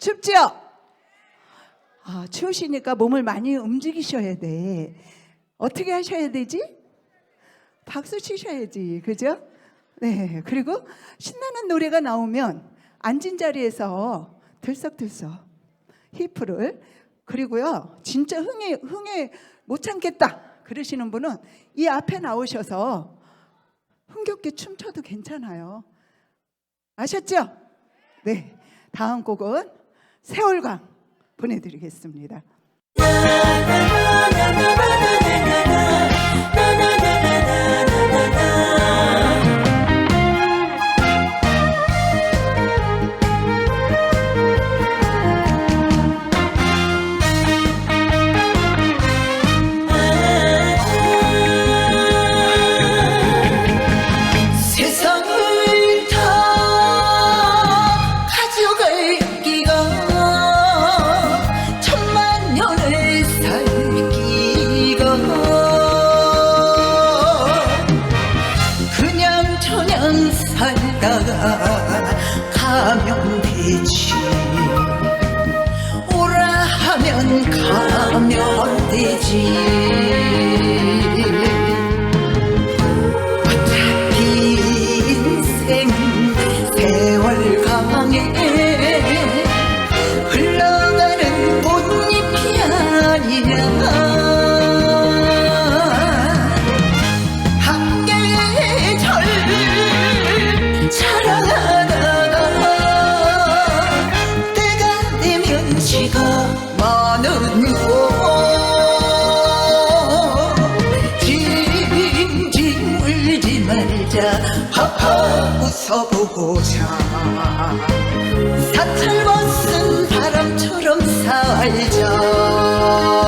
춥죠? 아, 추우시니까 몸을 많이 움직이셔야 돼. 어떻게 하셔야 되지? 박수 치셔야지. 그죠? 네. 그리고 신나는 노래가 나오면 앉은 자리에서 들썩들썩 히프를 그리고요. 진짜 흥에 흥에 못 참겠다. 그러시는 분은 이 앞에 나오셔서 흥겹게 춤춰도 괜찮아요. 아셨죠? 네. 다음 곡은 세월강 보내드리겠습니다. 그냥 살다가 가면 되지. 오라 하면 가면 되지 하하 웃어보자. 사철 벗은 바람처럼 살자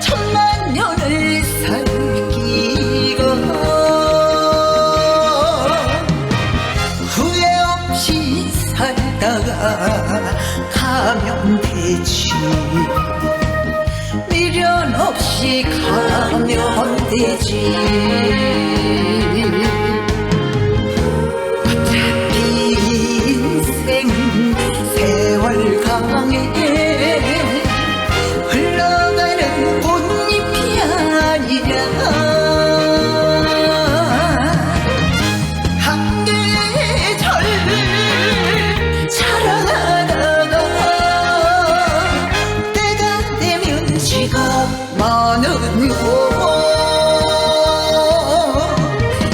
천만 년을 살기가 후회 없이 살다가 가면 되지. 미련 없이 가면 되지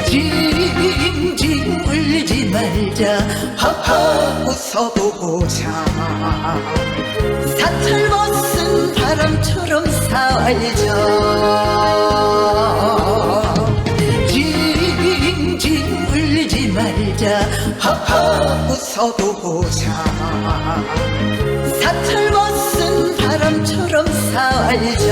징징 울지 말자. 하하 웃어보자 사철 벗은 바람처럼 살자. 징징 울지 말자. 하하 웃어보자. 사철 벗은 바람처럼 살죠.